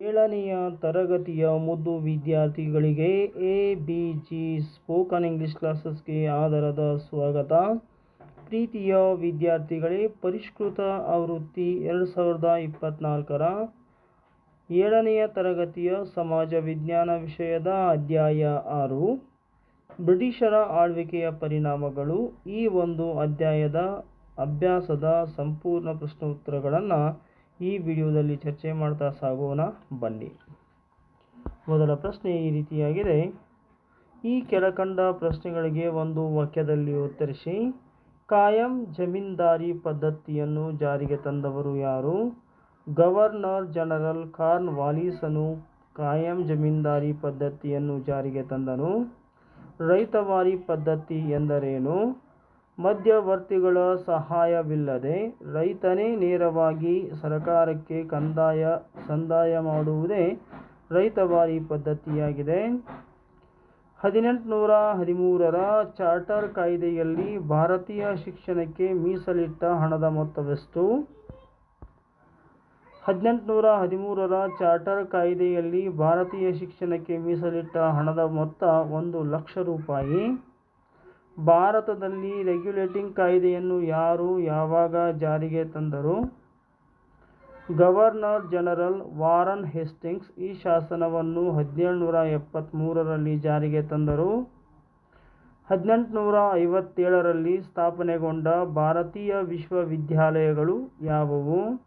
ಏಳನೆಯ ತರಗತಿಯ ಮುದ್ದು ವಿದ್ಯಾರ್ಥಿಗಳಿಗೆ A, B, G spoken English ಕ್ಲಾಸಸ್ಗೆ ಆಧಾರದ ಸ್ವಾಗತ. ಪ್ರೀತಿಯ ವಿದ್ಯಾರ್ಥಿಗಳೇ, ಪರಿಷ್ಕೃತ ಆವೃತ್ತಿ ಎರಡು ಸಾವಿರದ ಇಪ್ಪತ್ತ್ನಾಲ್ಕರ ಏಳನೆಯ ತರಗತಿಯ ಸಮಾಜ ವಿಜ್ಞಾನ ವಿಷಯದ ಅಧ್ಯಾಯ ಆರು. ಬ್ರಿಟಿಷರ ಆಳ್ವಿಕೆಯ ಪರಿಣಾಮಗಳು ಈ ಒಂದು ಅಧ್ಯಾಯದ ಅಭ್ಯಾಸದ ಸಂಪೂರ್ಣ ಪ್ರಶ್ನೋತ್ತರಗಳನ್ನು ಈ ವಿಡಿಯೋದಲ್ಲಿ ಚರ್ಚೆ ಮಾಡ್ತಾ ಸಾಗೋಣ, ಬನ್ನಿ. ಮೊದಲ ಪ್ರಶ್ನೆ ಈ ರೀತಿಯಾಗಿದೆ. ಈ ಕೆಳಕಂಡ ಪ್ರಶ್ನೆಗಳಿಗೆ ಒಂದು ವಾಕ್ಯದಲ್ಲಿ ಉತ್ತರಿಸಿ, ಕಾಯಂ ಜಮೀನ್ದಾರಿ ಪದ್ಧತಿಯನ್ನು ಜಾರಿಗೆ ತಂದವರು ಯಾರು? ಗವರ್ನರ್ ಜನರಲ್ ಕಾರ್ನ್ ವಾಲಿಸನು ಕಾಯಂ ಜಮೀನ್ದಾರಿ ಪದ್ಧತಿಯನ್ನು ಜಾರಿಗೆ ತಂದನು. ರೈತವಾರಿ ಪದ್ಧತಿ ಎಂದರೇನು? ಮಧ್ಯವರ್ತಿಗಳ ಸಹಾಯವಿಲ್ಲದೆ ರೈತನೇ ನೇರವಾಗಿ ಸರಕಾರಕ್ಕೆ ಕಂದಾಯ, ಸಂದಾಯ ಮಾಡುವುದೇ ರೈತವಾರಿ ಪದ್ಧತಿಯಾಗಿದೆ. ಹದಿನೆಂಟುನೂರ ಹದಿಮೂರರ ಚಾರ್ಟರ್ ಕಾಯ್ದೆಯಲ್ಲಿ ಭಾರತೀಯ ಶಿಕ್ಷಣಕ್ಕೆ ಮೀಸಲಿಟ್ಟ ಹಣದ ಮೊತ್ತವೆಷ್ಟು? ಹದಿನೆಂಟುನೂರ ಹದಿಮೂರರ ಚಾರ್ಟರ್ ಕಾಯ್ದೆಯಲ್ಲಿ ಭಾರತೀಯ ಶಿಕ್ಷಣಕ್ಕೆ ಮೀಸಲಿಟ್ಟ ಹಣದ ಮೊತ್ತ ಒಂದು ಲಕ್ಷ ರೂಪಾಯಿ. ಭಾರತದಲ್ಲಿ ರೆಗ್ಯುಲೇಟಿಂಗ್ ಕಾಯ್ದೆಯನ್ನು ಯಾರು ಯಾವಾಗ ಜಾರಿಗೆ ತಂದರು? ಗವರ್ನರ್ ಜನರಲ್ ವಾರನ್ ಹೇಸ್ಟಿಂಗ್ಸ್ ಈ ಶಾಸನವನ್ನು ಹದಿನೇಳುನೂರ ಎಪ್ಪತ್ತ್ಮೂರರಲ್ಲಿ ಜಾರಿಗೆ ತಂದರು. ಹದಿನೆಂಟುನೂರ ಐವತ್ತೇಳರಲ್ಲಿ ಸ್ಥಾಪನೆಗೊಂಡ ಭಾರತೀಯ ವಿಶ್ವವಿದ್ಯಾಲಯಗಳು ಯಾವುವು?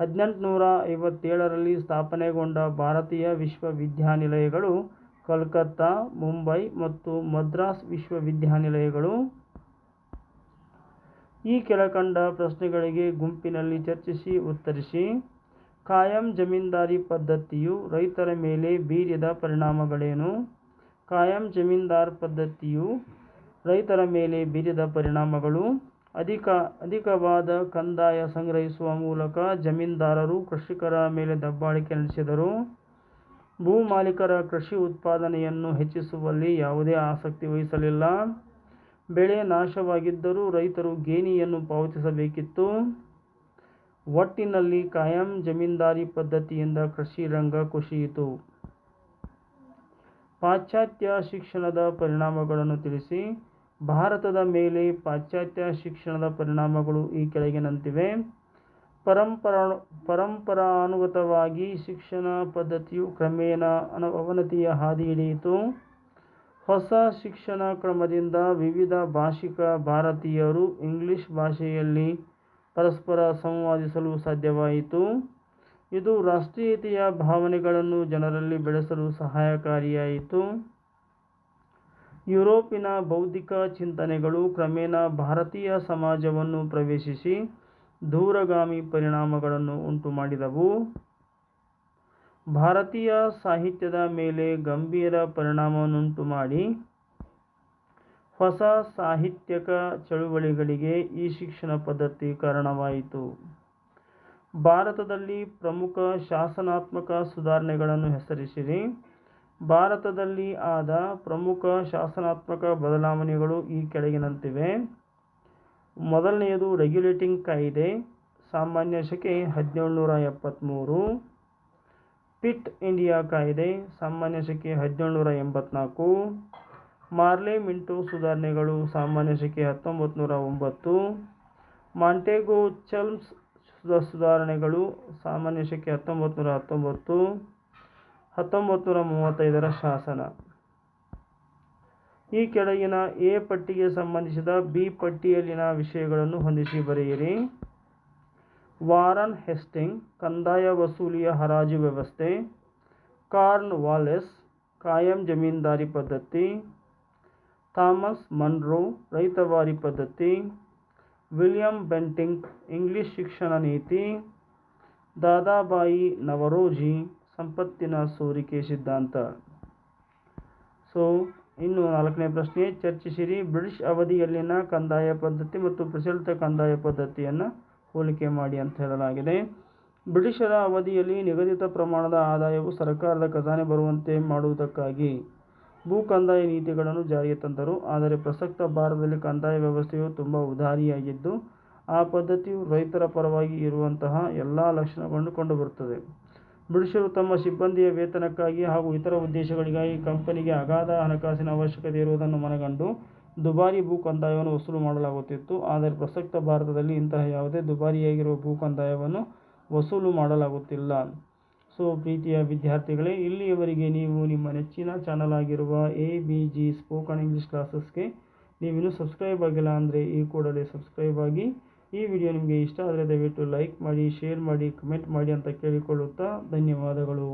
ಹದಿನೆಂಟುನೂರ ಐವತ್ತೇಳರಲ್ಲಿ ಸ್ಥಾಪನೆಗೊಂಡ ಭಾರತೀಯ ವಿಶ್ವವಿದ್ಯಾನಿಲಯಗಳು ಕಲ್ಕತ್ತಾ, ಮುಂಬೈ ಮತ್ತು ಮದ್ರಾಸ್ ವಿಶ್ವವಿದ್ಯಾನಿಲಯಗಳು. ಈ ಕೆಳಕಂಡ ಪ್ರಶ್ನೆಗಳಿಗೆ ಗುಂಪಿನಲ್ಲಿ ಚರ್ಚಿಸಿ, ಉತ್ತರಿಸಿ. ಕಾಯಂ ಜಮೀನ್ದಾರಿ ಪದ್ಧತಿಯು ರೈತರ ಮೇಲೆ ಬೀರಿದ ಪರಿಣಾಮಗಳೇನು? ಕಾಯಂ ಜಮೀನ್ದಾರ್ ಪದ್ಧತಿಯು ರೈತರ ಮೇಲೆ ಬೀರಿದ ಪರಿಣಾಮಗಳು? ಅಧಿಕ, ಅಧಿಕವಾದ ಕಂದಾಯ ಸಂಗ್ರಹಿಸುವ ಮೂಲಕ ಜಮೀನ್ದಾರರು ಕೃಷಿಕರ ಮೇಲೆ ದಬ್ಬಾಳಿಕೆ ನಡೆಸಿದರು. ಭೂ ಮಾಲೀಕರ ಕೃಷಿ ಉತ್ಪಾದನೆಯನ್ನು ಹೆಚ್ಚಿಸುವಲ್ಲಿ ಯಾವುದೇ ಆಸಕ್ತಿ ವಹಿಸಲಿಲ್ಲ. ಬೆಳೆ ನಾಶವಾಗಿದ್ದರೂ ರೈತರು ಗೇಣಿಯನ್ನು ಪಾವತಿಸಬೇಕಿತ್ತು. ಒಟ್ಟಿನಲ್ಲಿ ಕಾಯಂ ಜಮೀನ್ದಾರಿ ಪದ್ಧತಿಯಿಂದ ಕೃಷಿ ರಂಗ ಕುಸಿಯಿತು. ಪಾಶ್ಚಾತ್ಯ ಶಿಕ್ಷಣದ ಪರಿಣಾಮಗಳನ್ನು ತಿಳಿಸಿ. ಭಾರತದ ಮೇಲೆ ಪಾಶ್ಚಾತ್ಯ ಶಿಕ್ಷಣದ ಪರಿಣಾಮಗಳು ಈ ಕೆಳಗಿನಂತಿವೆ. ಪರಂಪರಾ ಪರಂಪರಾನುಗತವಾಗಿ ಶಿಕ್ಷಣ ಪದ್ಧತಿಯು ಕ್ರಮೇಣ ಅವನತಿಯ ಹಾದಿ ಹಿಡಿಯಿತು. ಹೊಸ ಶಿಕ್ಷಣ ಕ್ರಮದಿಂದ ವಿವಿಧ ಭಾಷಿಕ ಭಾರತೀಯರು ಇಂಗ್ಲಿಷ್ ಭಾಷೆಯಲ್ಲಿ ಪರಸ್ಪರ ಸಂವಾದಿಸಲು ಸಾಧ್ಯವಾಯಿತು. ಇದು ರಾಷ್ಟ್ರೀಯತೆಯ ಭಾವನೆಗಳನ್ನು ಜನರಲ್ಲಿ ಬೆಳೆಸಲು ಸಹಾಯಕಾರಿಯಾಯಿತು. ಯುರೋಪಿನ ಬೌದ್ಧಿಕ ಚಿಂತನೆಗಳು ಕ್ರಮೇಣ ಭಾರತೀಯ ಸಮಾಜವನ್ನು ಪ್ರವೇಶಿಸಿ ದೂರಗಾಮಿ ಪರಿಣಾಮಗಳನ್ನು ಉಂಟುಮಾಡಿದವು. ಭಾರತೀಯ ಸಾಹಿತ್ಯದ ಮೇಲೆ ಗಂಭೀರ ಪರಿಣಾಮವನ್ನುಂಟು ಮಾಡಿ ಹೊಸ ಸಾಹಿತ್ಯಕ ಚಳುವಳಿಗಳಿಗೆ ಈ ಶಿಕ್ಷಣ ಪದ್ಧತಿ ಕಾರಣವಾಯಿತು. ಭಾರತದಲ್ಲಿ ಪ್ರಮುಖ ಶಾಸನಾತ್ಮಕ ಸುಧಾರಣೆಗಳನ್ನು ಹೆಸರಿಸಿರಿ. ಭಾರತದಲ್ಲಿ ಆದ ಪ್ರಮುಖ ಶಾಸನಾತ್ಮಕ ಬದಲಾವಣೆಗಳು ಈ ಕೆಳಗಿನಂತಿವೆ. ಮೊದಲನೆಯದು ರೆಗ್ಯುಲೇಟಿಂಗ್ ಕಾಯಿದೆ. ಸಾಮಾನ್ಯ ಶಕೆ ಹದಿನೇಳುನೂರ ಎಪ್ಪತ್ತ್ಮೂರು ಪಿಟ್ ಇಂಡಿಯಾ ಕಾಯಿದೆ. ಸಾಮಾನ್ಯ ಶಕೆ ಹದಿನೇಳುನೂರ ಎಂಬತ್ನಾಲ್ಕು. ಮಾರ್ಲೆ ಮಿಂಟೋ ಸುಧಾರಣೆಗಳು ಸಾಮಾನ್ಯ ಶಕೆ ಹತ್ತೊಂಬತ್ತು ನೂರ ಒಂಬತ್ತು. ಮಾಂಟೆಗೋ ಚಲ್ಮ್ಸ್ ಸುಧಾರಣೆಗಳು ಸಾಮಾನ್ಯ ಶಕೆ ಹತ್ತೊಂಬತ್ತು ನೂರ ಹತ್ತೊಂಬತ್ತು. ಹತ್ತೊಂಬತ್ತು ನೂರ ಮೂವತ್ತೈದರ ಶಾಸನ. ಈ ಕೆಳಗಿನ ಎ ಪಟ್ಟಿಗೆ ಸಂಬಂಧಿಸಿದ ಬಿ ಪಟ್ಟಿಯಲ್ಲಿನ ವಿಷಯಗಳನ್ನು ಹೊಂದಿಸಿ ಬರೆಯಿರಿ. ವಾರನ್ ಹೆಸ್ಟಿಂಗ್, ಕಂದಾಯ ವಸೂಲಿಯ ಹರಾಜು ವ್ಯವಸ್ಥೆ, ಕಾರ್ನ್ ವಾಲೆಸ್, ಕಾಯಂ ಜಮೀನ್ದಾರಿ ಪದ್ಧತಿ, ಥಾಮಸ್ ಮನ್ರೋ ರೈತವಾರಿ ಪದ್ಧತಿ, ವಿಲಿಯಂ ಬೆಂಟಿಂಗ್, ಇಂಗ್ಲಿಷ್ ಶಿಕ್ಷಣ ನೀತಿ, ದಾದಾಬಾಯಿ ನವರೋಜಿ, ಸಂಪತ್ತಿನ ಸೋರಿಕೆ ಸಿದ್ಧಾಂತ. ಸೊ ಇನ್ನು ನಾಲ್ಕನೇ ಪ್ರಶ್ನೆ, ಚರ್ಚಿಸಿರಿ. ಬ್ರಿಟಿಷ್ ಅವಧಿಯಲ್ಲಿನ ಕಂದಾಯ ಪದ್ಧತಿ ಮತ್ತು ಪ್ರಚಲಿತ ಕಂದಾಯ ಪದ್ಧತಿಯನ್ನು ಹೋಲಿಕೆ ಮಾಡಿ ಅಂತ ಹೇಳಲಾಗಿದೆ. ಬ್ರಿಟಿಷರ ಅವಧಿಯಲ್ಲಿ ನಿಗದಿತ ಪ್ರಮಾಣದ ಆದಾಯವು ಸರ್ಕಾರದ ಖಜಾನೆ ಬರುವಂತೆ ಮಾಡುವುದಕ್ಕಾಗಿ ಭೂ ಕಂದಾಯ ನೀತಿಗಳನ್ನು ಜಾರಿಗೆ ತಂದರು. ಆದರೆ ಪ್ರಸಕ್ತ ಭಾರತದಲ್ಲಿ ಕಂದಾಯ ವ್ಯವಸ್ಥೆಯು ತುಂಬ ಉದಾರಿಯಾಗಿದ್ದು, ಆ ಪದ್ಧತಿಯು ರೈತರ ಪರವಾಗಿ ಇರುವಂತಹ ಎಲ್ಲ ಲಕ್ಷಣಗಳನ್ನು ಕಂಡುಬರುತ್ತದೆ. ಬ್ರಿಟಿಷರು ತಮ್ಮ ಸಿಬ್ಬಂದಿಯ ವೇತನಕ್ಕಾಗಿ ಹಾಗೂ ಇತರ ಉದ್ದೇಶಗಳಿಗಾಗಿ ಕಂಪನಿಗೆ ಅಗಾಧ ಹಣಕಾಸಿನ ಅವಶ್ಯಕತೆ ಇರುವುದನ್ನು ಮನಗಂಡು ದುಬಾರಿ ಭೂ ಕಂದಾಯವನ್ನು ವಸೂಲು ಮಾಡಲಾಗುತ್ತಿತ್ತು. ಆದರೆ ಪ್ರಸಕ್ತ ಭಾರತದಲ್ಲಿ ಇಂತಹ ಯಾವುದೇ ದುಬಾರಿಯಾಗಿರುವ ಭೂ ಕಂದಾಯವನ್ನು ವಸೂಲು ಮಾಡಲಾಗುತ್ತಿಲ್ಲ. ಸೊ ಪ್ರೀತಿಯ ವಿದ್ಯಾರ್ಥಿಗಳೇ, ಇಲ್ಲಿಯವರೆಗೆ ನೀವು ನಿಮ್ಮ ನೆಚ್ಚಿನ ಚಾನಲ್ ಆಗಿರುವ A B G spoken English ಕ್ಲಾಸಸ್ಗೆ ನೀವಿನ್ನೂ ಸಬ್ಸ್ಕ್ರೈಬ್ ಆಗಿಲ್ಲ ಅಂದರೆ ಈ ಕೂಡಲೇ ಸಬ್ಸ್ಕ್ರೈಬ್ ಆಗಿ. ಈ ವಿಡಿಯೋ ನಿಮಗೆ ಇಷ್ಟ ಆದರೆ ದಯವಿಟ್ಟು ಲೈಕ್ ಮಾಡಿ, ಶೇರ್ ಮಾಡಿ, ಕಮೆಂಟ್ ಮಾಡಿ ಅಂತ ಕೇಳಿಕೊಳ್ಳುತ್ತಾ ಧನ್ಯವಾದಗಳು.